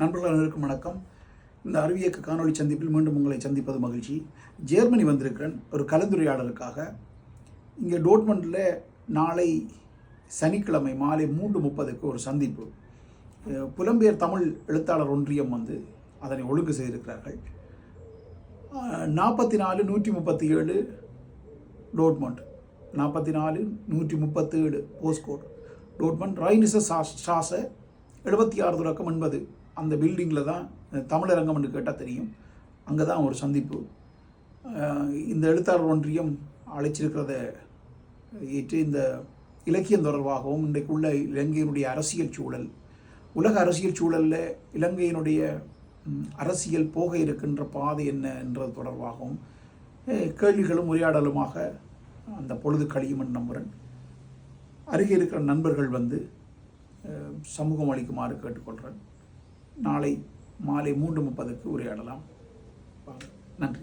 நண்பர்கள் அனைவருக்கும் வணக்கம். இந்த அறிவியக்க காணொளி சந்திப்பில் மீண்டும் உங்களை சந்திப்பது மகிழ்ச்சி. ஜெர்மனி வந்திருக்கிறேன் ஒரு கலந்துரையாடலுக்காக. இங்கே டோட்மண்டில் நாளை சனிக்கிழமை மாலை மூன்று முப்பதுக்கு ஒரு சந்திப்பு. புலம்பெயர் தமிழ் எழுத்தாளர் ஒன்றியம் வந்து அதனை ஒழுங்கு செய்திருக்கிறார்கள். நாற்பத்தி நாலு நூற்றி முப்பத்தி ஏழு டோட்மண்ட் நாற்பத்தி நாலு நூற்றி முப்பத்தி ஏழு போஸ்கோட் டோட்மண்ட் ரைனிச சாச எழுபத்தி ஆறு தொடக்கம் ஒன்பது. அந்த பில்டிங்கில் தான் தமிழரங்கம்னு கேட்டால் தெரியும். அங்கே தான் ஒரு சந்திப்பு. இந்த எழுத்தாளர் ஒன்றியம் அழைச்சிருக்கிறத ஏற்று இந்த இலக்கியம் தொடர்பாகவும் இன்றைக்குள்ள இலங்கையினுடைய அரசியல் சூழல். உலக அரசியல் சூழலில் இலங்கையினுடைய அரசியல் போக இருக்கின்ற பாதை என்ன என்றது தொடர்பாகவும் கேள்விகளும் உரையாடலுமாக அந்த பொழுது கழியும் நம்புகிறேன் அருகே இருக்கிற நண்பர்கள் வந்து சமூகம் அளிக்குமாறு கேட்டுக்கொள்கிறேன் நாளை மாலை மூன்று முப்பதுக்கு உரையாடலாம். நன்றி.